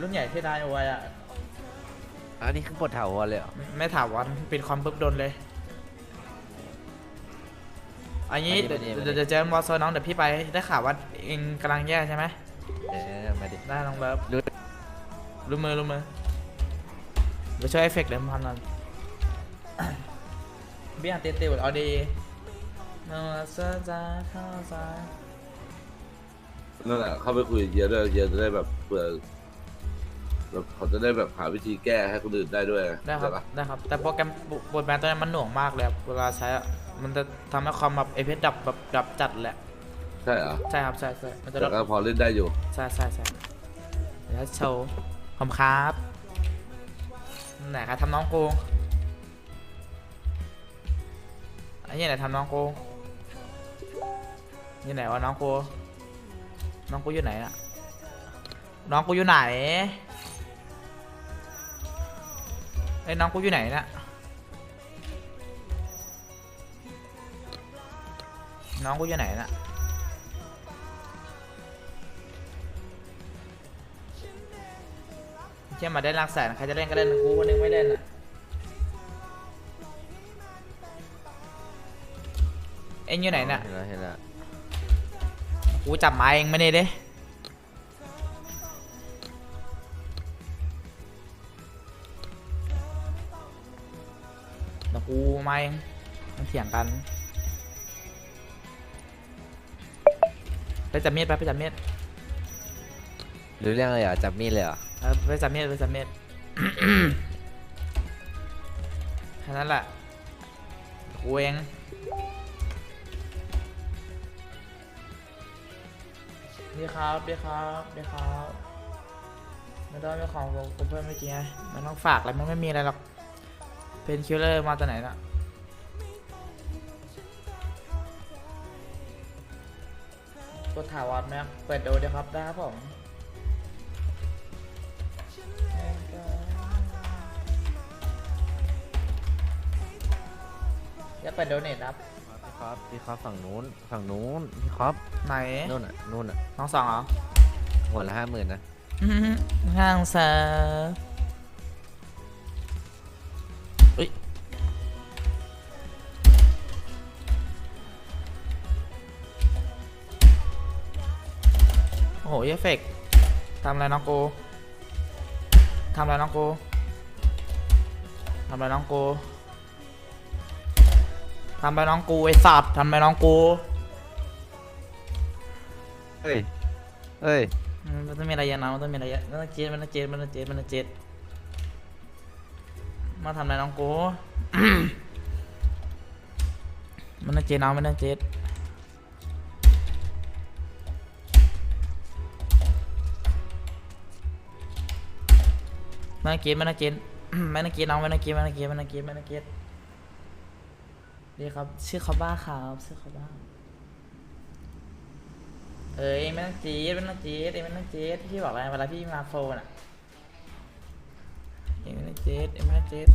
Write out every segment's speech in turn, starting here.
รุ่นใหญ่ที่นายเอาไว้อะอันนี้คือปลดถาวรเลยเหรอไม่ไม่ถามวันปิดคอมปุ๊บโดนเลย อันนี้อัเดี๋ยวนนี้เดี๋ยวเดี๋ยวเจอมอโซน้องเดี๋ยวพี่ไปได้ข่าวว่าเองกำลังแย่ใช่ไหมเออมาดิได้น้องเลิฟรู้รู้มือรู้มือเดี๋ยวช่วยเอฟเฟกต์เดิมพันนั่นเบี้ยเตี้ยติวเอาดีโนเซจาเข้าใจนั่นแหละเข้าไปคุยกับเยอะด้วยเยอะจะได้แบบเผื่อ แบบเขาจะได้แบบหาวิธีแก้ให้คนอื่นได้ด้วยได้ครับใช่ปะได้ครับ แต่โปรแกรมบทแบนตัวนี้มันหน่วงมากเลยครับ เวลาใช้อะมันจะทำให้คอมแบบเอฟเฟกดับแบบดับจัดแหละ ใช่เหรอใช่ครับใช่ใช่มันจะลแต่ดก็พอเล่นได้อยู่ ใช่ใช่ใช่เดี๋ยวโชว์ขอบคุณครับไหนครับทำน้องกูไอ้นี่ไหนทำน้องกูนี่ไหนวะน้องกูน้องกูอยู่ไหนอะน้องกูอยู่ไหน ไอ้ยน้องกูอยู่ไหนน่ะน้องกูอยู่ไหนน่ะเชื่อมาได้หลักแสนใครจะเล่นก็เล่นกูคนหนึงไม่เล่นอะเอ็งอยู่ไหนน่ะเห็นแล้วเห็นแล้วกูจับไม้เองไม่ได้เด้ กูไม้เองมันเถียงกันไปจับมีดไปไปจับมีดรู้เรื่องเลยเหรอจับมีดเลยเหรอเออไปจับมีดไปจับมีด แค่นั้นแหละกูเองดีครับดีครับดีครับไม่ได้ไม่ของผมผมเพิ่มเมื่อกี้ไงมันต้องฝากอะไรมันไม่มีอะไรหรอก เพนคิลเลอร์มาจากไหนน่ะกดถาวรไหมครับเปิดดูดีครับได้ครับผมอย่าเปิดโดเนทครับพี่ครับพี่ครับฝั่งนู้นฝั่งนู้นพี่ครับไหนนู่นอะนู่นอะน้องสองเหรอหัวละห้าหมื่นนะห้างเซอร์ โอ้โหเอฟเฟกต์ทำอะไรน้องกูทำอะไรน้องกูทำอะไรน้องกูทำอะไรน้องกูไอสัตว์ทำอะไรน้องกู เฮ้ย เฮ้ยอืมมันต้องมีอะไรเยอะนะมันต้องมีอะไรเยอะมันต้องเจ็ดมันต้องเจ็ดมันต้องเจ็ดมันต้องเจ็ดมาทำอะไรน้องกู มันต้องเจ็ดน้องมันต้องเจ็ด มันต้องเจ็ดมันต้องเจ็ดมันต้องเจ็ดน้องมันต้องเจ็ดมันต้องเจ็ดมันต้องเจ็ดมันต้องเจ็ดดีครับชื่อเขาบ้าครับชื่อเขาบ้าเอ้ยไม่ต้องจี๊ดไม่ต้องจี๊ดเอ้ยไม่ต้องจี๊ดพี่บอกอะไรเวลาพี่มาโฟนอะเอ้ยไม่ต้องจี๊ดเอ้ยไม่ต้องจี๊ด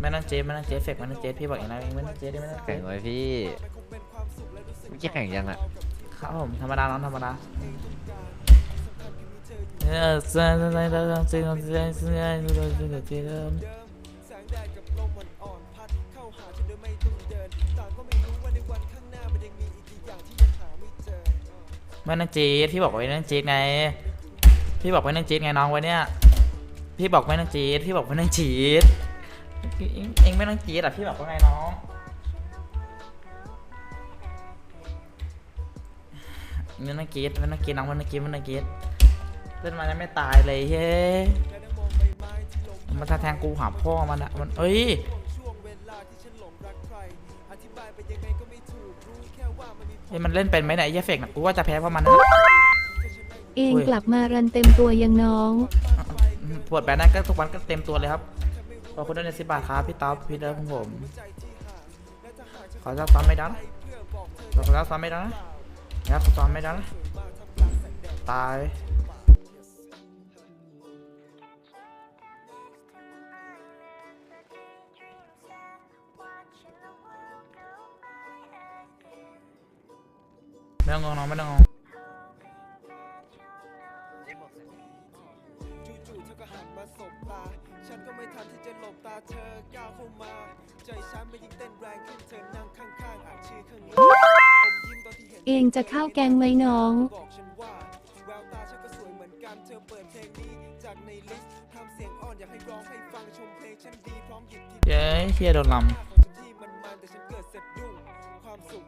ไม่ต้องจี๊ดไม่ต้องจี๊ดเฟกไม่ต้องจี๊ดพี่บอกอย่างนั้นเองไม่ต้องจี๊ดไม่ต้องแข่จี๊งดไว้พี่เมื่อกี้แข่งยังอะครับผมธรรมดาน้องธรรมดาเออเซนเซนเซนเซนเซนเซนเซนเซนเซนเซนไม่นั่งจีดพี่บอกไว้นั่งจีดไงพี่บอกไว้นั่งจีดไงน้องไว้เนี่ย พี่บอกไม่นั่งจีดพี่บอกไม่นั่งจีดเองเองไม่นั่งจีดอะพี่บอกว่าไงน้องมันน่าเกลียดมันน่าเกลียดน้องมันน่าเกลียดมันน่าเกลียดเล่นมายังไม่ตายเลยเฮ้ยมันท่าแทงกูหาพ่อมันอะมันเอ้ยเฮ้ยมันเล่นเป็นไหมเนี่ยไอ้เหี้ยเฟกน่ะกูว่าจะแพ้เพราะมันนะเองอุ้ยกลับมารันเต็มตัวยังน้อง ปวดแบนนั่นก็ทุกวันก็เต็มตัวเลยครับ ขอบคุณด้วยในสิบาทครับพี่ต๊อบพี่เดิมของผม ขอซับซ้อมไม่ดันขอซับซ้อมไม่ดันนะครับซ้อมไม่ดันตายไม่ต้องงงน้องไม่ต้องงง มาสบตา ฉันก็ไม่ทันที่จะหลบตาเธอก้าวเข้ามา ใจฉันไม่ยิ่งเต้นแรงขึ้นเธอนั่งข้างๆอ่านชื่อข้างหลังอมยิ้มตอนที่เห็นเองจะเข้าแกงไหมน้อง บอกฉันว่าแววตาฉันก็สวยเหมือนกันเธอเปิดเพลงนี้จากในลิสต์ทำเสียงอ่อนอยากให้ร้องให้ฟังชมเพลงฉันดีพร้อมหยิบที่เย้เฮียโดนลของฉันที่มันมันแต่ฉันเกิดเสร็จดุ้งความสุข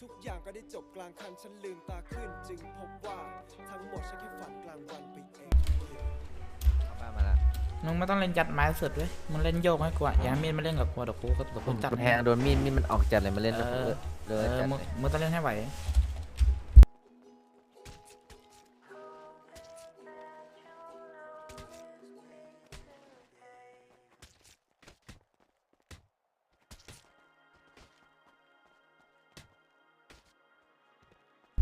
ทุกอย่างก็ได้จบกลางคันฉันลืมตาขึ้น จึงพบว่าทั้งหมดฉันแค่ฝันกลางวันไปเอง เข้าบ้านมาละำมึงไม่ต้องเล่นยัดไม้สุดเว้ยมึงเล่นโยกให้กูอะอย่าให้มีดมาเล่นกับกูเดี๋ยวกูก็เดี๋ยวกูจัดกูแทงโดนมีดมีดมันออกจัดเลยมาเล่นเออเลเอยอจัดมึงเลยมึงต้องเล่นให้ไหว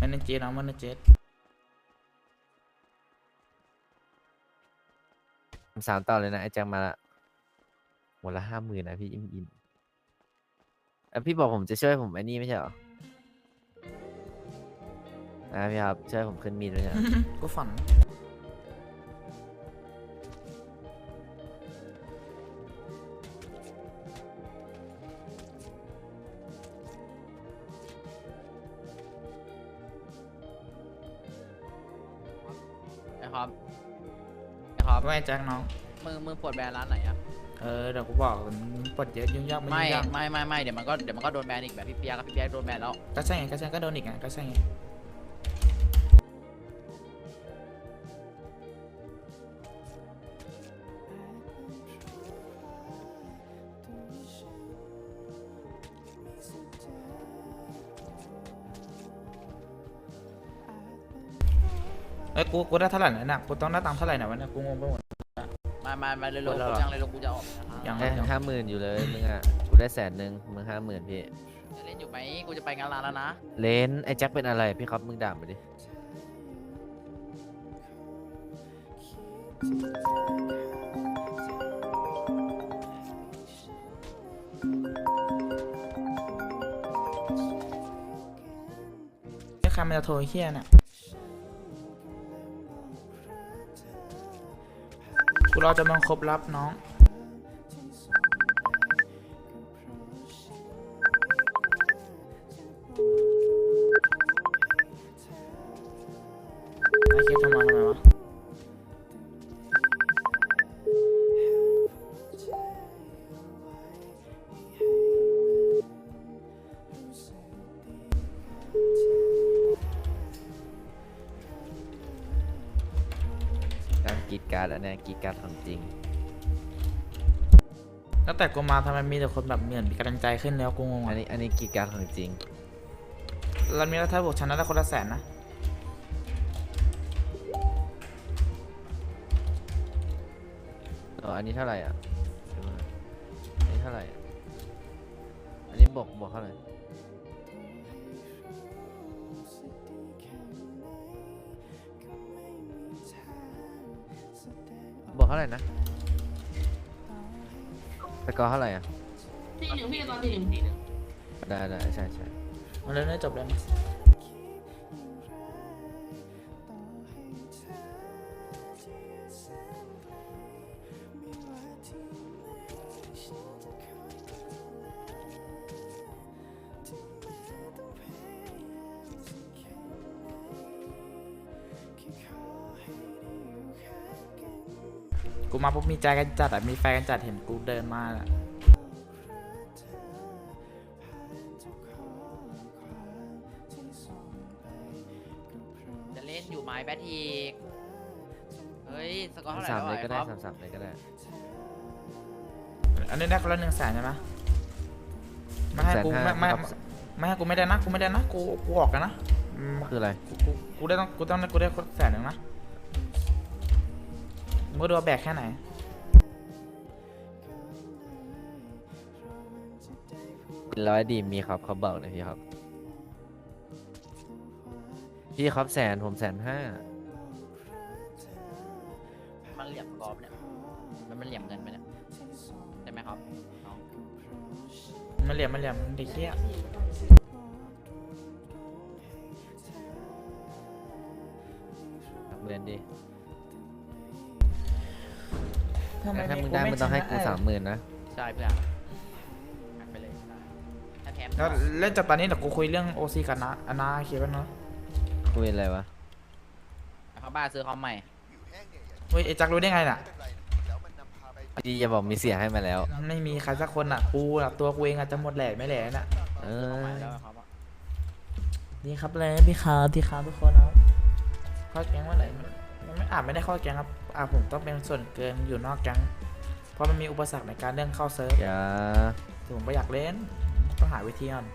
มันเป็นเจดน้องมันเป็น สามต่อเลยนะไอ้แจ็คมาละหมดละห้าหมื่นนะพี่อิมอิมอะพี่บอกผมจะช่วยผมไอ้นี่ไม่ใช่เหรอนะพี่ครับช่วยผมขึ้นมีดไม่ใช่เหรอกูฝันไอ้ครับ ไอ้ครับว่าไงแจ็คน้อง มึงมึงปลดแบรนด์ร้านไหนอะเออเดี๋ยวกูบอกมึงปลดเยอะยุ่งยากไม่ไม่ยุ่งยากไม่ไม่ไม่เดี๋ยวมันก็เดี๋ยวมันก็โดนแบนอีกแบบพี่เปียกกับพี่เปียกโดนแบนแล้ว ก็ใช่ไงก็ใช่ก็โดนอีกไงก็ใช่ไง อ้ยกูกูได้เท่าไหร่เนี่ยนะกูต้องได้ตังค์เท่าไหร่เนี่ยวะเนี่ยกูงงไปหมดมามามาเร็วหมดแล้วเหรอๆยังเร็วๆกูจะออกนะครับยังได้ห้าหมื่นอยู่เลยมึงอะกูได้แสนหนึ่งมึงห้าหมื่นพี่จะเล่นอยู่ไหมกูจะไปงานร้านแล้วนะเลนไอ้แจ็คเป็นอะไรพี่ครับมึงด่ามาดิไอ้ใครมันจะโทรไอ้เฮียเนี่ย กูรอจำนวนครบรับน้อง การกรีดการดอันเนี้ยกรีดการดของจริง ตั้งแต่กูมาทำไมมีแต่คนแบบเหมือนมีกำลังใจขึ้นแล้วกูงงอันอะนี้อันนี้กรีดการดของจริงแล้วมีรัฐบวกชนะได้คนละแสนนะเอออันนี้เท่าไหร่อะเดี๋ยวมาอันนี้เท่าไหร่อะอันนี้บวกบวกเท่าไหร่ เท่าไหร่นะสกอร์เท่าไหร่อะสี่หนึ่งพี่ตอนสี่หนึ่งสี่หนึ่งได้ได้ใช่ใช่มันเลยไม่จบเลยนะ กูมาปุ๊บมีใจกันจัดอะมีแฟนกันจัดเห็นกูเดินมาอะจะเล่นอยู่ไหมแบทอีก เฮ้ย สกอร์เท่าไหร่สามแล้วเลยก็ได้ไอ้คสารับมสามเลยก็ได้อันนี้ได้คนละหนึ่งแสนใช่ไหมไม่ให้กู150,000ไม่ไม่ครับไม่ให้กูไม่ได้นะกูไม่ได้นะกูกูออกกันนะอืมคืออะไร กูกูกูได้ต้องกูต้องกูได้คนแสนหนึ่งนะมึง ก็ดูว่าแบกแค่ไหนเป็นร้อยดีมีครับเขาบอกเลยพี่ครับ พี่ครับแสนผมแสนห้ามันเหลี่ยมสกอร์ปะเนี่ย มันมันเหลี่ยมเงินไปเนี่ยใช่ไหมครับน้องมันเหลี่ยมมันเหลี่ยมเด็กเหี้ยหมื่นดิ ทำไมแต่ถ้ามึงกูได้ไม่มึงต้องให้กูชนะสามหมื่นนะ ใช่เพื่อนหักไปเลยถ้าแพ้แล้วเล่นจากตอนนี้เดี๋ยวกูคุยเรื่องโอซีกันนะอันนาเคป่ะเนาะคุยอะไรวะเขาบ้าซื้อคอมใหม่เฮ้ยไอ้จักรู้ได้ไงน่ะพี่อย่าบอกมีเสียให้มาแล้ว ไม่มีใครสักคนอะกูอะตัวกูเองอาจจะหมดแหล่ไม่แหล่น่ะเอซื้อคอมใหม่อแล้วเขาบอกนี่ครับเลยพี่คาร์พี่คาร์ทุกคนครับเข้าแก๊งว่าไหนมัน ไม่อาจไม่ได้เข้าแก๊งครับอาผมต้องเป็นส่วนเกินอยู่นอกแก๊งเพราะมันมีอุปสรรคในการเรื่องเข้าเซิร์ฟอย่าถึงผมไม่อยากเล่นต้องหาวิธีก่อน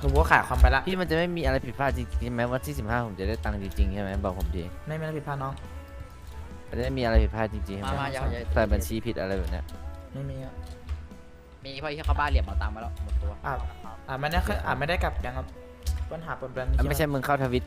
คือผมก็ขายความไปละพี่มันจะไม่มีอะไรผิดพลาดจริงๆใช่ไหมวันที่สิบห้าผมจะได้ตังค์จริงๆใช่ไหมบอกผมดีไม่ไม่ได้ผิดพลาดน้องมันจะไม่มีอะไรผิดพลาดจริงๆใช่มาไหมมาอย่าอย่า ใส่บัญชีผิดอะไรแบบเนี้ย ไม่มีอะมีเพราะที่เขาบ้าเหลี่ยมเอาตังค์มาแล้วหมดตัว อาจอาจไม่ได้ค่อยอาจไม่ได้กลับแก๊งครับปัญหาเป็นแบบนี้อะไม่ใช่มึงเข้าทวิตกู